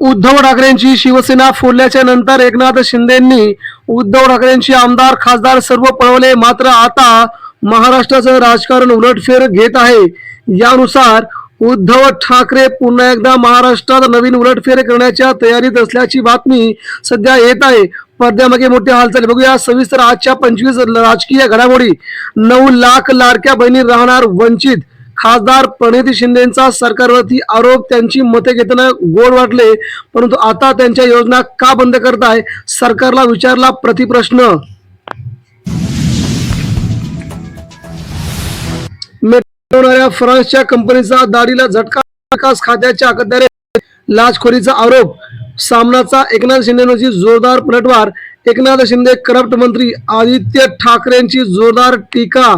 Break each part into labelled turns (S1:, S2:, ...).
S1: उद्धव ठाकरेंची शिवसेना फोडल्याच्या नंतर एकनाथ शिंदेंनी उद्धव ठाकरेंची आमदार खासदार सर्व पळवले. मात्र आता महाराष्ट्राचं राजकारण उलटफेर घेत आहे. यानुसार उद्धव ठाकरे पुन्हा एकदा महाराष्ट्रात नवीन उलटफेर करण्याच्या तयारीत असल्याची बातमी सध्या येत आहे. पडद्यामागे मोठी हालचाल. बघूया सविस्तर आजच्या पंचवीस राजकीय घडामोडी. नऊ लाख लाडक्या बहिणी राहणार वंचित. खासदार प्रणिती शिंदेचा सरकारवरती आरोप त्यांची मते घेताना गोड वाटले. परंतु आता त्यांच्या योजना का बंद करताय सरकारला विचारला प्रतिप्रश्न. मेटवणाऱ्या फ्रान्सच्या कंपनीचा दाढीला झटका विकास खात्याच्या अखत्यारे लाचखोरीचा आरोप. सामनाचा एकनाथ शिंदेची जोरदार पलटवार. एकनाथ शिंदे करप्ट मंत्री आदित्य ठाकरेंची जोरदार टीका.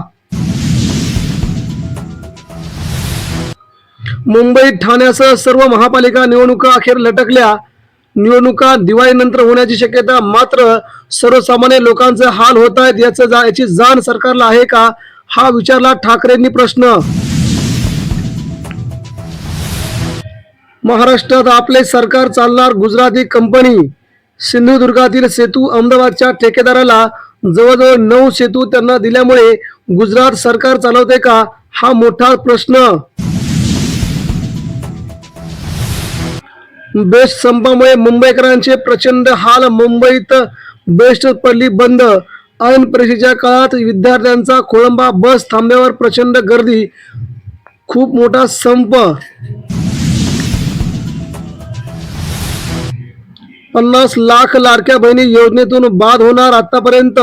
S1: मुंबई ठाण्यासह सर्व महापालिका निवडणुका अखेर लटकल्या. निवडणुका दिवाळीनंतर होण्याची शक्यता मात्र सर्वसामान्य लोकांचे हाल होत आहेत याचं जा- याची जाण सरकारला आहे का? हा विचारला ठाकरेंनी प्रश्न. महाराष्ट्रात आपले सरकार चालणार गुजराती कंपनी. सिंधुदुर्गातील सेतू अहमदाबादच्या ठेकेदाराला जवळजवळ नऊ सेतू त्यांना दिल्यामुळे गुजरात सरकार चालवते का? हा मोठा प्रश्न. बेस्ट संपामुळे मुंबईकरांचे प्रचंड हाल मुंबईत बेस्ट पडली बंद. ऐन परीक्षेच्या काळात विद्यार्थ्यांचा खोळंबा बस थांब्यावर प्रचंड गर्दी. खूप मोठा संप. पन्नास लाख लाडक्या बहिणी योजनेतून बाद होणार आतापर्यंत.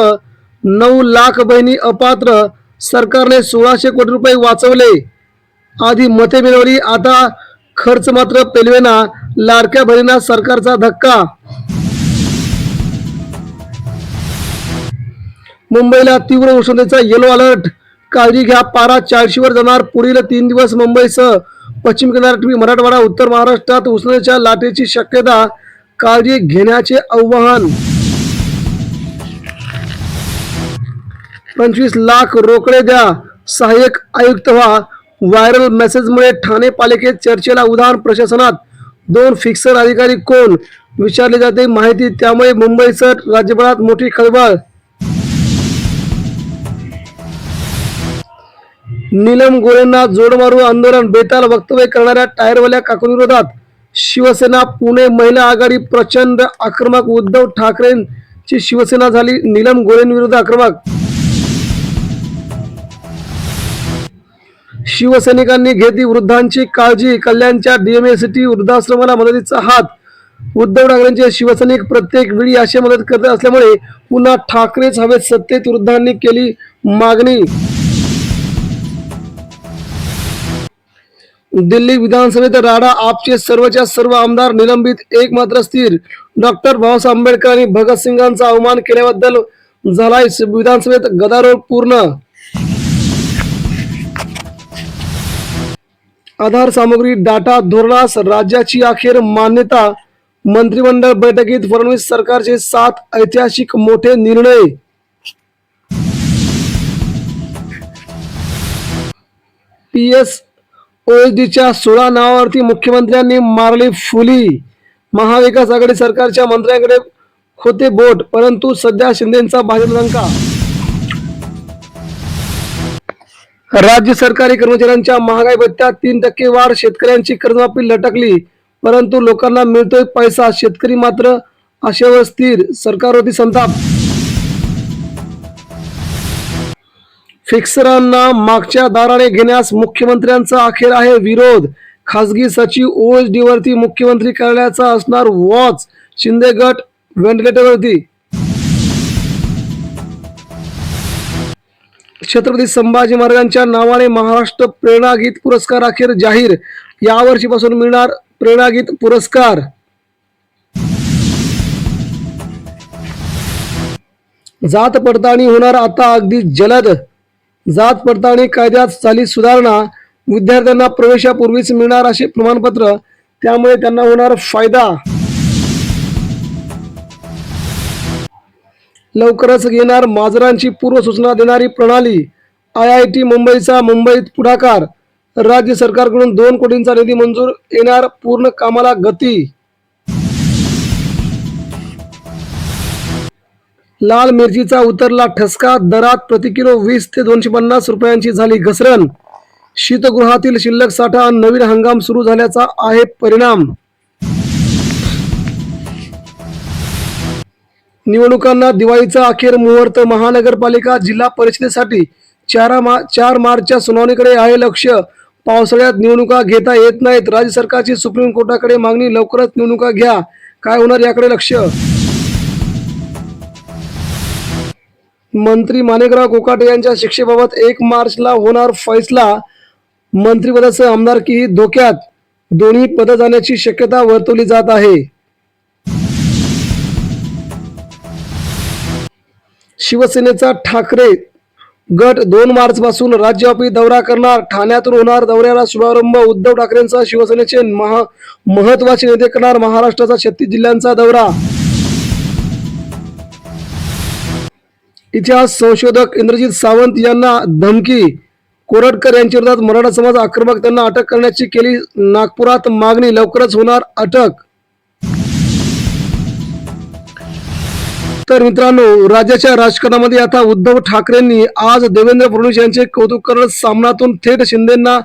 S1: नऊ लाख बहिणी अपात्र. सरकारने सोळाशे कोटी रुपये वाचवले. आधी मते मिळवली आता खर्च मात्र पेलवेना. लाडक्या बहिणींना सरकारचा धक्का. मुंबईला तीव्र उष्णतेचा येलो अलर्ट काळजी घ्या पारा चाळीशीवर जाणार. पुढील तीन दिवस मुंबईसह पश्चिम किनारपट्टी मराठवाडा उत्तर महाराष्ट्रात उष्णतेच्या लाटेची शक्यता काळजी घेण्याचे आव्हान. पंचवीस लाख रोकडे द्या. सहाय्यक आयुक्त व्हा. व्हायरल मेसेजमुळे ठाणे पालिकेत चर्चेला उदाहरण प्रशासनात. दोन फिक्सर अधिकारी कोण? विचारले जाते. माहिती त्यामुळे मुंबईसह राज्यभरात मोठी खळबळ. नीलम गोरेंना जोड मारू आंदोलन. बेताल वक्तव्य करणाऱ्या टायरवाल्या काकूंविरोधात शिवसेना पुणे महिला आघाडी प्रचंड आक्रमक. उद्धव ठाकरेंची शिवसेना झाली. नीलम गोरेंविरुद्ध आक्रमक. शिवसैनिकांनी घेतली वृद्धांची काळजी. कल्याणच्या डीएमएसटी वृद्धाश्रमाला मदतीचा हात. उद्धव ठाकरेंचे शिवसैनिक प्रत्येक वेळी अशी मदत करत असल्यामुळे पुन्हा ठाकरेच हवेत सत्तेत वृद्धांनी केली मागणी. दिल्ली विधानसभेत राडा आपचे सर्वच्या सर्व आमदार निलंबित एक मात्र स्थिर. डॉक्टर बाबासाहेब आंबेडकर आणि भगतसिंगांचा अवमान केल्याबद्दल झालाय विधानसभेत गदारोळ पूर्ण. आधार सामग्री डाटा धोरणास राज्याची अखेर मान्यता. मंत्रिमंडळ बैठकीत फडणवीस सरकारचे सात ऐतिहासिक मोठे निर्णय. पी एस ओएसडीच्या सोळा नावावरती मुख्यमंत्र्यांनी मारली फुली. महाविकास आघाडी सरकारच्या मंत्र्यांकडे होते बोट परंतु सध्या शिंदेचा भाजप लंका. राज्य सरकारी कर्मचाऱ्यांच्या महागाई भत्त्यात तीन टक्के वाढ शेतकऱ्यांची कर्जमाफी लटकली परंतु लोकांना मिळतोय पैसा. शेतकरी मात्र आशेवर स्थिर. सरकारवरती संताप. फिक्सरांना मागच्या दाराने घेण्यास मुख्यमंत्र्यांचा अखेर आहे विरोध. खासगी सचिव ओएसडी वरती मुख्यमंत्री कार्यालयाचा असणार वॉच. शिंदे गट व्हेंटिलेटरवरती छत्रपती संभाजी महाराजांच्या नावाने महाराष्ट्र प्रेरणागीत पुरस्कार अखेर जाहीर. यावर्षीपासून मिळणार प्रेरणागीत पुरस्कार. जात पडताळणी होणार आता अगदी जलद. जात पडताळणी कायद्यात चाली सुधारणा. विद्यार्थ्यांना प्रवेशापूर्वीच मिळणार असे प्रमाणपत्र. त्यामुळे त्यांना होणार फायदा. लवकरच घेणार माजरांची पूर्वसूचना देणारी प्रणाली. आय आय टी मुंबईचा मुंबईत पुढाकार. राज्य सरकारकडून दोन कोटींचा निधी मंजूर येणार पूर्ण कामाला गती. लाल मिरचीचा उतरला ठसका दरात प्रति किलो वीस ते दोनशे पन्नास रुपयांची झाली घसरण. शीतगृहातील शिल्लक साठा नवीन हंगाम सुरू झाल्याचा आहे परिणाम. निवडणुकांना दिवाळीचा अखेर मुहूर्त महानगरपालिका जिल्हा परिषदेसाठी चार मा चार मार्चच्या सुनावणीकडे आहे लक्ष. पावसाळ्यात निवडणुका घेता येत नाहीत. राज्य सरकारची सुप्रीम कोर्टाकडे मागणी लवकरच निवडणुका घ्या. काय होणार याकडे लक्ष? मंत्री माणिकराव कोकाटे यांच्या शिक्षेबाबत एक मार्चला होणार फैसला. मंत्रिपदाचं आमदारकीही धोक्यात. दोन्ही पदं जाण्याची शक्यता वर्तवली जात आहे. शिवसेनेचा ठाकरे. गट दोन मार्च पासून राज्यव्यापी दौरा करणार. ठाण्यातून होणार दौऱ्याला शुभारंभ. उद्धव ठाकरेंचा शिवसेनेचे महा महत्त्वाचे नेते करणार महाराष्ट्राचा छत्तीस जिल्ह्यांचा दौरा. इतिहास संशोधक इंद्रजित सावंत यांना धमकी. कोरटकर यांच्या विरोधात मराठा समाज आक्रमक त्यांना अटक करण्याची केली नागपुरात मागणी. लवकरच होणार अटक. तर मित्रांनो राज्याच्या राजकारणामध्ये आता उद्धव ठाकरेंनी आज देवेंद्र फडणवीस यांचे कौतुक करत सामनातून थेट शिंदेना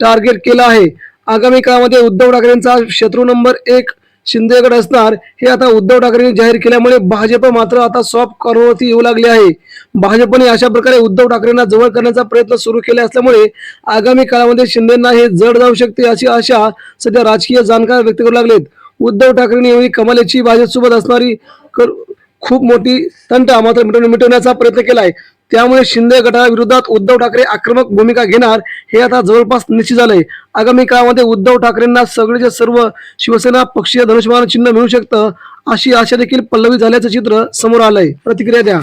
S1: टार्गेट केलं आहे. आगामी काळामध्ये उद्धव ठाकरेंचा शत्रू नंबर एक शिंदेगड असणार हे आता उद्धव ठाकरेंनी जाहीर केल्यामुळे भाजप मात्र आता सॉफ्ट कॉर्नरवरती येऊ लागले आहे. भाजपने अशा प्रकारे उद्धव ठाकरेंना जवळ करण्याचा प्रयत्न सुरू केले असल्यामुळे आगामी काळामध्ये शिंदेना हे जड जाऊ शकते अशी आशा सध्या राजकीय जाणकार व्यक्त करू लागलेत. उद्धव ठाकरेंनी एवढी कमालीची भाजपसोबत असणारी कर- खूप मोठी तंटा मात्र मिटवून मिटवण्याचा प्रयत्न केला आहे त्यामुळे शिंदे गटाविरोधात उद्धव ठाकरे आक्रमक भूमिका घेणार हे आता जवळपास निश्चित झालंय. आगामी काळामध्ये उद्धव ठाकरेंना सगळेचे सर्व शिवसेना पक्षीय धनुष्यमान चिन्ह मिळू शकतं अशी आशा देखील पल्लवी झाल्याचं चित्र समोर आलंय. प्रतिक्रिया द्या.